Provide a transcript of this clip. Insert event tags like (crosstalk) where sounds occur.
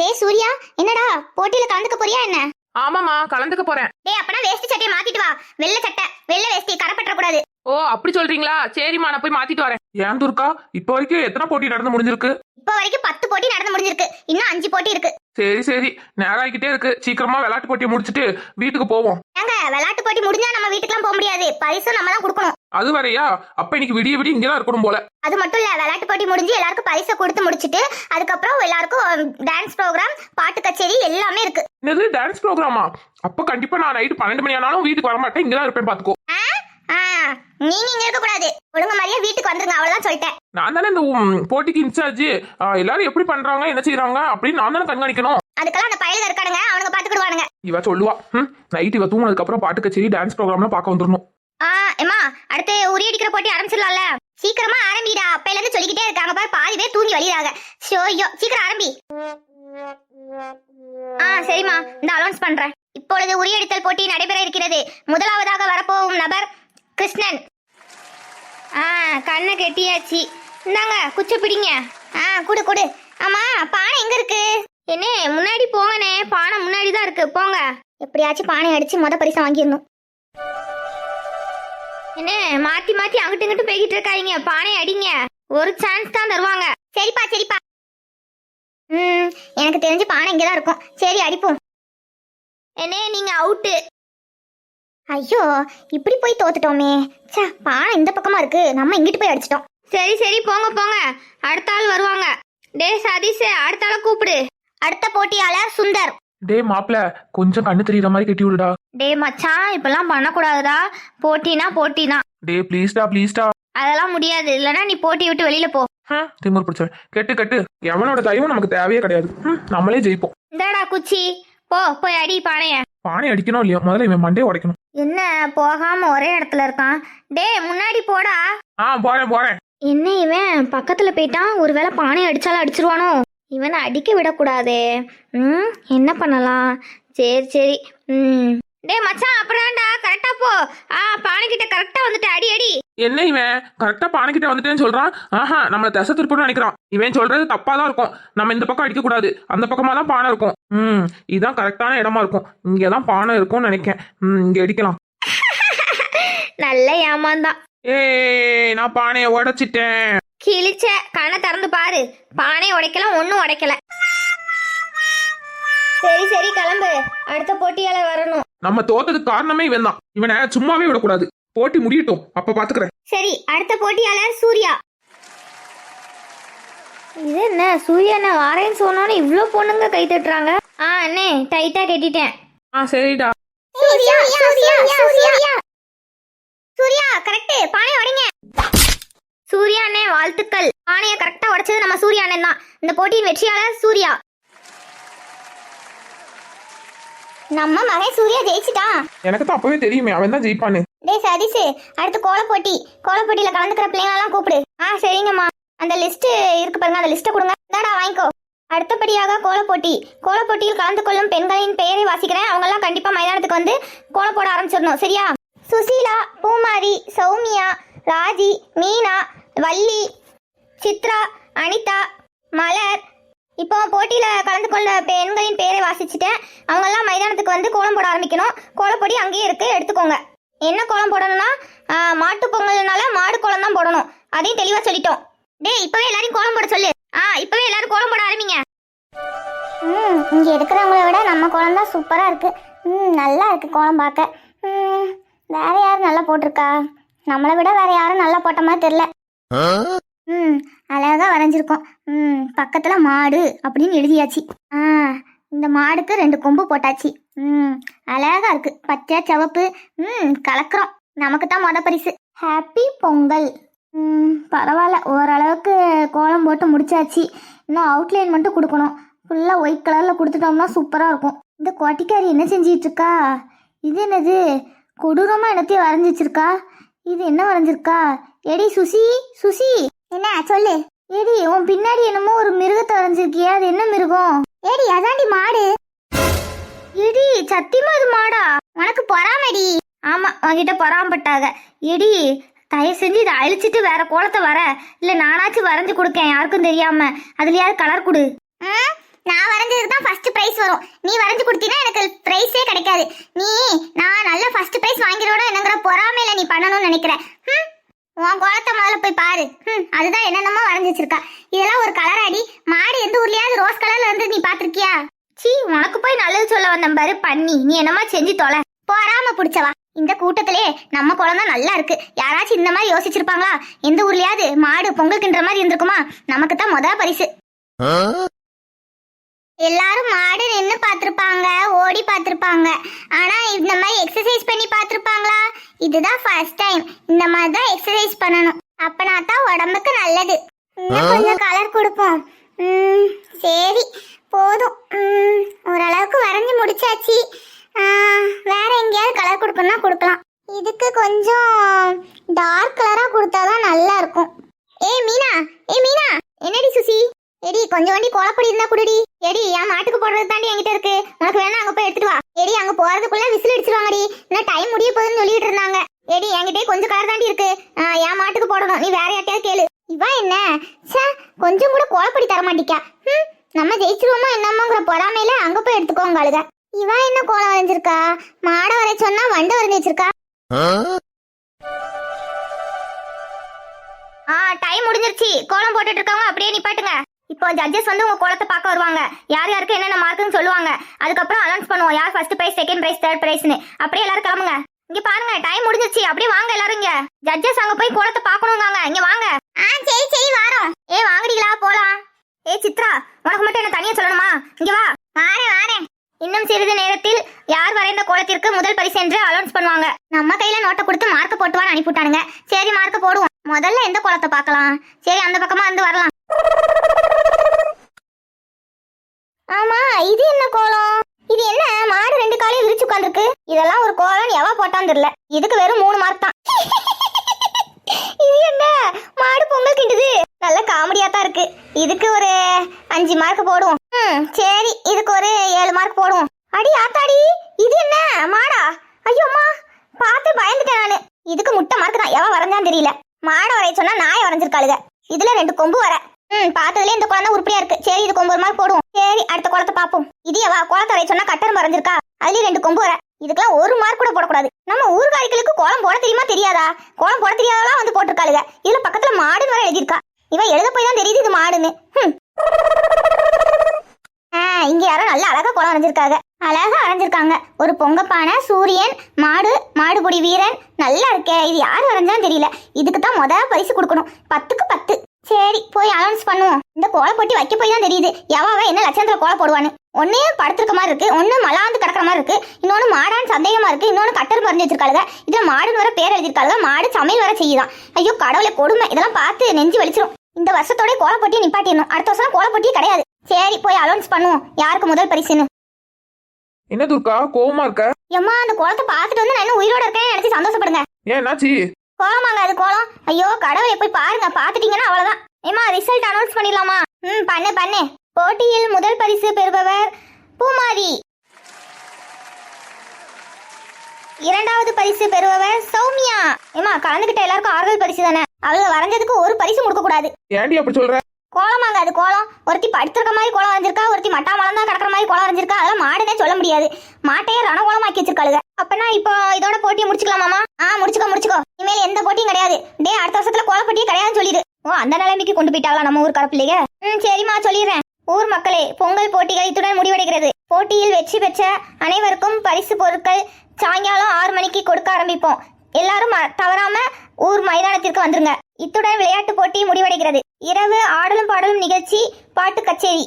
டேய் சூர்யா என்னடா? போட்டியில கலந்துக்க போறியா என்ன? ஆமாமா கலந்துக்க போறேன். டேய் அப்பனா வேஷ்டி சட்டையை மாத்திட்டு வா. வெள்ளை சட்டை வெள்ளை வேஷ்டி கரப்பற்ற கூடாது. ஓ அப்படி சொல்றீங்களா? சரிம்மா நான் போய் மாத்திட்டு வரேன். ஏன் துர்கா? இப்போ வரைக்கும் எத்தனை போட்டி நடந்து முடிஞ்சிருக்கு? இப்போ வரைக்கும் பத்து போட்டி நடந்து முடிஞ்சிருக்கு. இன்னும் அஞ்சு போட்டி இருக்கு. சரி சரி. நேரம் ஆகிக்கிட்டே இருக்கு. சீக்கிரமா விளையாட்டு போட்டியை முடிச்சிட்டு வீட்டுக்கு போவோம். ஏங்க விளையாட்டு போட்டி முடிஞ்சா நம்ம வீட்டுக்குலாம் போக முடியாது. பரிசும் நம்ம தான் கொடுக்கணும். அது வரையா அப்ப இன்னைக்கு விடிய விடிய இங்கதான் இருக்கணும் போல. அது மட்டும் இல்ல விளையாட்டு போட்டி முடிஞ்சு எல்லாருக்கும் பரிசை கொடுத்து முடிச்சிட்டு அதுக்கப்புறம் எல்லாருக்கும் டான்ஸ் ப்ரோக்ராம் பாட்டு கச்சேரி எல்லாமே இருக்கு. என்னது டான்ஸ் ப்ரோக்ராமா அப்ப கண்டிப்பா நான் நைட்டு பன்னெண்டு மணி ஆனாலும் வீட்டுக்கு வர மாட்டேன் இங்கதான் இருப்பேன் பாத்துக்கோ. நீங்க இங்க இருக்க கூடாது. ஒழுங்கு மாதிரியா வீட்டுக்கு வந்துருங்க அவ்வளவுதான் சொல்லிட்டேன். நான் தானே இந்த போட்டிக்கு இன்சார்ஜ். எல்லாரும் எப்படி பண்றாங்க என்ன செய்றாங்க அப்படின்னு நான் தானே கண்காணிக்கணும். அதுக்கெல்லாம் அந்த பயலுக இருக்கானுங்க அவனுங்க பாத்துக்கிடுவானுங்க. இவ சொல்லுவா நைட் இவ தூங்கினதுக்கு அப்புறம் பாட்டு கச்சேரி டான்ஸ் ப்ரோக்ராம்லாம் பார்க்க வந்துடணும் ஆ எம்மா அடுத்து உரி அடிக்கிற போட்டி ஆரம்பிச்சிடலாம்ல. சீக்கிரமா ஆரம்பிடா. அப்பையில இருந்து சொல்லிக்கிட்டே இருக்காங்க பாரு பாதி பேர் தூங்கி வழியிறாங்க ஷோயோ சீக்கிரம் ஆரம்பி. ஆ சரிம்மா இந்த அலௌன்ஸ் பண்றேன். இப்பொழுது உரியடித்தல் போட்டி நடைபெற இருக்கிறது. முதலாவதாக வரப்போகும் நபர் கிருஷ்ணன். ஆ கண்ணை கெட்டியாச்சு. இந்தாங்க குச்ச பிடிங்க. ஆ குடு கொடு. ஆமா பானை எங்க இருக்கு? என்ன முன்னாடி போங்கனே பானை முன்னாடி தான் இருக்கு. போங்க. எப்படியாச்சும் பானை அடிச்சு மொத பரிசு வாங்கிடணும். என்ன மாத்தி மாத்தி அங்கிட்டு இங்கிட்டு போய்கிட்டு இருக்காதீங்க. பானை அடிங்க. ஒரு சான்ஸ் தான் தருவாங்க. சரிப்பா சரிப்பா. ம் எனக்கு தெரிஞ்சு பானை இங்கே தான் இருக்கும். சரி அடிப்போம். என்ன நீங்க அவுட்டு ஐயோ இப்படி போய் தோத்துட்டோமே. சே பானை இந்த பக்கமா இருக்கு. நம்ம இங்கிட்டு போய் அடிச்சிட்டோம். சரி சரி போங்க போங்க. அடுத்த ஆள் வருவாங்க. டே சதீஷ் அடுத்த ஆளை கூப்பிடு. அடுத்த போட்டியாளர் சுந்தர். டே மாப்ள கொஞ்சம் கண்ணு தெரியற மாதிரி கட்டி விடுடா. டே மச்சான் இப்பெல்லாம் பண்ணக்கூடாதுடா. போட்டினா போட்டி தான் டே ப்ளீஸ்டா ப்ளீஸ்டா அதெல்லாம் முடியாது. இல்லைன்னா நீ போட்டி விட்டு வெளியில போ. திமுர் பிடிச்சவன். கெட்டு கெட்டு. எவனோட தயவும் நமக்கு தேவையே கிடையாது. நம்மளே ஜெயிப்போம். இந்தாடா குச்சி. போ போய் அடி பானைய. பானை அடிக்கணும் இல்லையா? முதல்ல இவன் மண்டே உடைக்கணும். என்ன போகாம ஒரே இடத்துல இருக்கான்? டேய் முன்னாடி போடா. ஆ போறேன் போறேன். என்ன இவன்? பக்கத்துல போயிட்டான். ஒருவேளை பானை அடிச்சாலும் அடிச்சிருவானோ? இவனை அடிக்க விடக்கூடாதே. ம் என்ன பண்ணலாம்? சரி சரி. ம். டேய் மச்சான் அப்புறம்டா கரெக்டா போ. ஆ பானை கிட்ட கரெக்டா வந்துட்டு. அடி அடி. என்ன இவன்? கரெக்டா பானை கிட்ட வந்துட்டேன்னு சொல்றான்? ஆஹா நம்மள தசை திருப்பணும்னு நினைக்கிறான். இவன் சொல்றது தப்பா தான் இருக்கும். நம்ம இந்த பக்கம் அடிக்க கூடாது. அந்த பக்கமா தான் பானை இருக்கும். ம் இதுதான் கரெக்டான இடமா இருக்கும். இங்கே தான் பானை இருக்கும்னு நினைக்கேன். ம் இங்க அடிக்கலாம். (laughs) நல்ல ஏமாந்தான். ஏய் நான் பானையை உடைச்சிட்டேன். கிழிச்ச கண்ணை திறந்து பாரு. பானை உடைக்கலாம் ஒன்றும் உடைக்கல. சரி சரி கிளம்பு. அடுத்த போட்டியாளர் வரணும். நம்ம தோத்ததுக்கு காரணமே இவன் தான் இவனை சும்மாவே விடக்கூடாது. போட்டி முடியட்டும். அப்ப பாத்துக்கிறேன். சரி அடுத்த போட்டியாளர் சூர்யா. இது என்ன சூர்யா என்ன வாரேன்னு சொன்னோன்னு இவ்ளோ பொண்ணுங்க கை தட்டுறாங்க? ஆ அண்ணே டைட்டா கட்டிட்டேன். ஆ சரிடா. சூர்யா சூர்யா சூர்யா. சூர்யா கரெக்ட் பானை உடைங்க. சூர்யா அண்ணே வாழ்த்துக்கள் பானையை கரெக்டா உடைச்சது நம்ம சூர்யா அண்ணன் தான். இந்த போட்டியின் வெற்றியாளர் சூர்யா. நம்ம மகன் சூர்யா ஜெயிச்சிட்டான் எனக்கு தான் அப்பவே தெரியுமே அவன் தான் ஜெயிப்பான்னு. டேய் சதீஷ் அடுத்து கோலப்போட்டி. கோலப்போட்டியில கலந்துக்கிற பிள்ளைங்களெல்லாம் கூப்பிடு. ஆ சரிங்கம்மா. அந்த லிஸ்ட் இருக்கு பாருங்க அந்த லிஸ்ட்டை கொடுங்க. இந்தாடா வாங்கிக்கோ. அடுத்தபடியாக கோலப்போட்டி. கோலப்போட்டியில் கலந்து கொள்ளும் பெண்களின் பெயரை வாசிக்கிறேன். அவங்கெல்லாம் கண்டிப்பா மைதானத்துக்கு வந்து கோலம் போட ஆரம்பிச்சிடணும். சரியா? சுசீலா பூமாரி சௌமியா ராஜி மீனா வள்ளி சித்ரா அனிதா மலர். இப்போ போட்டியில் கலந்து கொண்ட பெண்களின் பேரை வாசிச்சுட்டேன் அவங்கெல்லாம் மைதானத்துக்கு வந்து கோலம் போட ஆரம்பிக்கணும். கோலப்பொடி அங்கேயே இருக்கு. எடுத்துக்கோங்க. என்ன கோலம் போடணும்னா மாட்டு பொங்கல்னால மாடு கோலம் தான் போடணும். அதையும் தெளிவாக சொல்லிட்டோம். டேய் இப்போவே எல்லாரையும் கோலம் போட சொல்லு. ஆ இப்போவே எல்லாரும் கோலம் போட ஆரம்பிங்க. ம் இங்கே இருக்கிறவங்கள விட நம்ம கோலம் தான் சூப்பராக இருக்கு. ம் நல்லா இருக்கு கோலம் பார்க்க. ம் வேற யாரும் நல்லா போட்டிருக்கா? நம்மளை விட வேற யாரும் நல்லா போட்ட மாதிரி தெரில ம் அழகா வரைஞ்சிருக்கோம். ம் பக்கத்துல மாடு அப்படின்னு எழுதியாச்சு. ஆ இந்த மாடுக்கு ரெண்டு கொம்பு போட்டாச்சு. ம் அழகா இருக்கு. பச்சை சிவப்பு ம் கலக்குறோம். நமக்கு தான் மொத பரிசு. ஹாப்பி பொங்கல். ம் பரவாயில்ல. ஓரளவுக்கு கோலம் போட்டு முடிச்சாச்சு. இன்னும் அவுட்லைன் மட்டும் கொடுக்கணும். ஃபுல்லாக ஒயிட் கலரில் கொடுத்துட்டோம்னா சூப்பராக இருக்கும். இந்த கொட்டிக்காரி என்ன செஞ்சிட்டு இருக்கா இது என்னது? கொடூரமாக என்னத்தையும் வரைஞ்சி வச்சிருக்கா இது என்ன வரைஞ்சிருக்கா? எடி சுசி சுசி. என்ன சொல்லு. ஏடி உன் பின்னாடி என்னமோ ஒரு மிருகத்தை வரைஞ்சிருக்கியா அது என்ன மிருகம்? ஏடி அதாண்டி மாடு. எடி சத்தியமா அது மாடா? உனக்கு பொறாமடி. ஆமா உன்கிட்ட பொறாமப்பட்டாக. எடி தயவு செஞ்சு இதை அழிச்சிட்டு வேற கோலத்தை வர. இல்ல நானாச்சும் வரைஞ்சு கொடுக்கேன் யாருக்கும் தெரியாம. அதுலயாவது கலர் கொடு. நான் வரைஞ்சதுக்கு தான் ஃபர்ஸ்ட் பிரைஸ் வரும். நீ வரைஞ்சு கொடுத்தீங்கன்னா எனக்கு பிரைஸே கிடைக்காது. நீ நான் நல்ல ஃபர்ஸ்ட் பிரைஸ் வாங்கிறோட என்னங்கிற பொறாமையில நீ பண்ணணும்னு நினைக்கிறேன் ம் உன் குளத்தை முதல்ல போய் பாரு. ம் அதுதான் என்னென்னமோ வரைஞ்சி வச்சிருக்கா. இதெல்லாம் ஒரு கலர் அடி. மாடு எந்த ஊர்லயாவது ரோஸ் கலர்ல இருந்து நீ பாத்திருக்கியா சீ உனக்கு போய் நல்லது சொல்ல வந்தேன் பாரு பண்ணி நீ என்னமா செஞ்சு தொலை. போறாம புடிச்சவா இந்த கூட்டத்திலே நம்ம குழந்தை நல்லா இருக்கு. யாராச்சும் இந்த மாதிரி யோசிச்சிருப்பாங்களா? எந்த ஊர்லயாவது மாடு பொங்கல்கின்ற மாதிரி இருந்திருக்குமா? நமக்கு தான் முத பரிசு. எல்லாரும் மாடு நின்னு பார்த்திருப்பாங்க ஓடி பார்த்திருப்பாங்க. ஆனா இந்த மாதிரி எக்ஸசைஸ் பண்ணி பார்த்திருப்பாங்களா? இதுதான் ஃபர்ஸ்ட் டைம் இந்த மாதிரி தான் எக்ஸசைஸ் பண்ணணும். அப்பனா தான் உடம்புக்கு நல்லது. இன்னும் கொஞ்சம் கலர் கொடுப்போம். ம், சரி. போதும். ஓரளவுக்கு வரைஞ்சி முடிச்சாச்சு. வேற எங்கேயாவது கலர் கொடுக்கணும்னா கொடுக்கலாம். இதுக்கு கொஞ்சம் டார்க் கலரா கொடுத்தாதான் நல்லா இருக்கும். ஏய் மீனா. ஏய் மீனா. என்னடி சுசி? எடி கொஞ்சம் வண்டி கோலப்பொடி இருந்தா குடுடி. எடி என் மாட்டுக்கு போடுறது தாண்டி என்கிட்ட இருக்கு. உனக்கு வேணா அங்க போய் எடுத்துட்டு வா. எடி அங்க போறதுக்குள்ள விசில் அடிச்சிருவாங்கடி. இன்னும் டைம் முடிய போகுதுன்னு சொல்லிட்டு இருந்தாங்க. ஏடி என்கிட்டயே கொஞ்சம் கார் தாண்டி இருக்கு. ஆ, என் மாட்டுக்கு போடணும். நீ வேற யார்ட்டையாவது கேளு. இவா என்ன? ச்சே கொஞ்சம் கூட கோலப்பொடி தர மாட்டிக்கா. ம் நம்ம ஜெயிச்சிருவோமா என்னமோங்கிற பொறாமையில அங்க போய் எடுத்துக்கோங்க அழுக இவா என்ன கோலம் வரைஞ்சிருக்கா? மாடை வரைய சொன்னா வண்டை வரைஞ்சி வச்சிருக்கா? ஆ டைம் முடிஞ்சிருச்சு. கோலம் போட்டுட்டு இருக்கவங்க அப்படியே நிப்பாட்டுங்க. இப்போ ஜட்ஜஸ் வந்து உங்க கோலத்தை பார்க்க வருவாங்க. யார் யாருக்கு என்னென்ன மார்க்குன்னு சொல்லுவாங்க. அதுக்கப்புறம் அனௌன்ஸ் பண்ணுவோம். யார் first prize second prize third பிரைஸ்னு அப்படியே எல்லாரும் கிளம்புங்க. இங்க பாருங்க டைம் முடிஞ்சிருச்சு. அப்படியே வாங்க எல்லாரும் இங்க. ஜட்ஜஸ் அங்க போய் கோலத்தை பார்க்கணுங்காங்க இங்க வாங்க. ஆ சரி சரி வாரோம். ஏ வாங்கடிங்களா போலாம். ஏ சித்ரா உனக்கு மட்டும் என்ன தனியா சொல்லணுமா? இங்க வா. வாரேன் வாரேன். இன்னும் சிறிது நேரத்தில் யார் வரைந்த கோலத்திற்கு முதல் பரிசு என்று அனௌன்ஸ் பண்ணுவாங்க. நம்ம கையில நோட்டை கொடுத்து மார்க் போட்டுவான்னு அனுப்பிவிட்டானுங்க. சரி மார்க் போடுவோம். முதல்ல எந்த கோலத்தை பார்க்கலாம்? சரி அந்த பக்கமா வந்து வரலாம் ஆமா இது என்ன கோலம் இது என்ன மாடு ரெண்டு காலையும் விரிச்சு உட்காந்துருக்கு இதெல்லாம் ஒரு கோலம் எவா போட்டான்னு தெரியல. இதுக்கு வெறும் மூணு மார்க் தான். (laughs) இது என்ன? மாடு பொங்கல் கிண்டுது. நல்ல காமெடியா தான் இருக்கு. இதுக்கு ஒரு அஞ்சு மார்க் போடுவோம். ம் சரி. இதுக்கு ஒரு ஏழு மார்க் போடுவோம். அடி ஆத்தாடி இது என்ன? மாடா? ஐயோ அம்மா. பார்த்து பயந்துட்டேன் நானு. இதுக்கு முட்டை மார்க் தான். எவன் வரைஞ்சான்னு தெரியல. மாடை வரைய சொன்னா நாயை வரைஞ்சிருக்காளுங்க இதுல ரெண்டு கொம்பு வர. ம் பார்த்ததுல இந்த குழந்தை உருப்படியா இருக்கு. சரி இது கொம்பு ஒரு மார்க் போடுவோம். சரி அடுத்த குளத்தை பார்ப்போம். இது எவா? குளத்தை வரைய சொன்னா கட்டர் வரைஞ்சிருக்கா அதுலயும் ரெண்டு கொம்பு வர. இதுக்கெல்லாம் ஒரு மார்க் கூட போடக்கூடாது. நம்ம ஊர்காரிகளுக்கு கோலம் போட தெரியுமா தெரியாதா? கோலம் போட தெரியாதா வந்து போட்டிருக்காளுங்க இதுல பக்கத்துல மாடுன்னு வர எழுதியிருக்கா. இவன் எழுத போய் தான் தெரியுது இது மாடுன்னு. இங்க யாரோ நல்ல அழகா கோலம் வரைஞ்சிருக்காங்க அழகா வரைஞ்சிருக்காங்க ஒரு பொங்கப்பானை சூரியன் மாடு மாடுபுடி வீரன் நல்லா இருக்கே. இது யார் வரைஞ்சாலும் தெரியல. இதுக்கு தான் முத பரிசு கொடுக்கணும். பத்துக்கு பத்து. சரி போய் அனௌன்ஸ் பண்ணுவோம். இந்த கோலப்பொட்டி வைக்க போய் தான் தெரியுது. எவாவ என்ன லட்சத்துல கோலம் போடுவான்னு. ஒன்னே படுத்திருக்க மாதிரி இருக்கு ஒன்னு மலாந்து கிடக்குற மாதிரி இருக்கு இன்னொன்னு மாடான்னு சந்தேகமா இருக்கு இன்னொன்னு கட்டர் பறிஞ்சு வச்சிருக்காளுங்க இதுல மாடுன்னு வர பேர் எழுதிருக்காளுங்க மாடு சமையல் வர செய்யுதான் ஐயோ கடவுளை கொடுமை. இதெல்லாம் பார்த்து நெஞ்சு வலிச்சிரும். இந்த வருஷத்தோட கோலப்பொட்டியை நிப்பாட்டிடணும். அடுத்த வருஷம் கோலப்பொட்டியே கிடையாது. சரி போய் அனௌன்ஸ் பண்ணுவோம். யாருக்கு முதல் பரிசுன்னு? என்ன துர்கா கோவமா இருக்க? எம்மா அந்த கோலத்தை பார்த்துட்டு வந்து நான் இன்னும் உயிரோட இருக்கேன்னு நினைச்சு சந்தோஷப்படுங்க. ஏன் என்னாச்சு? கோலமாங்க அது கோலம். ஐயோ கடவுளை போய் பாருங்க. பாத்துட்டீங்கன்னா அவ்வளவுதான். ஏமா ரிசல்ட் அனௌன்ஸ் பண்ணிடலாமா? ம் பண்ணு பண்ணு. போட்டியில் முதல் பரிசு பெறுபவர் பூமாரி. இரண்டாவது பரிசு பெறுபவர் சௌமியா. ஏமா கலந்துகிட்ட எல்லாருக்கும் ஆறுதல் பரிசு தானே? அவங்க வரைஞ்சதுக்கு ஒரு பரிசு கொடுக்க கூடாது. ஏன்டி அப்படி சொல்ற? கோலமாங்க அது கோலம். ஒருத்தி படுத்திருக்க மாதிரி கோலம் வரைஞ்சிருக்கா ஒருத்தி மட்டா மலர்ந்தா கிடக்குற மாதிரி கோலம் வரைஞ்சிருக்கா அதெல்லாம் மாடுனே சொல்ல முடியாது. மாட்டையே ரணகோலம் ஆக்கி வச்சிருக்காளுங்க அப்பனா இப்போ இதோட போட்டியை முடிச்சுக்கலாமாமா ஆ முடிச்சுக்கோ முடிச்சுக்கோ. இனிமேல் எந்த போட்டியும் கிடையாது. டே அடுத்த வருஷத்துல கோலப்போட்டியே கிடையாதுன்னு சொல்லிடு. ஓ அந்த நிலைமைக்கு கொண்டு போயிட்டாங்களா நம்ம ஊர் கரப்பிள்ளைங்க ம் சரிம்மா சொல்லிடுறேன். ஊர் மக்களே பொங்கல் போட்டிகள் இத்துடன் முடிவடைகிறது. போட்டியில் வெற்றி பெற்ற அனைவருக்கும் பரிசு பொருட்கள் சாயங்காலம் ஆறு மணிக்கு கொடுக்க ஆரம்பிப்போம். எல்லாரும் தவறாம ஊர் மைதானத்திற்கு வந்துருங்க. இத்துடன் விளையாட்டு போட்டி முடிவடைகிறது. இரவு ஆடலும் பாடலும் நிகழ்ச்சி பாட்டு கச்சேரி.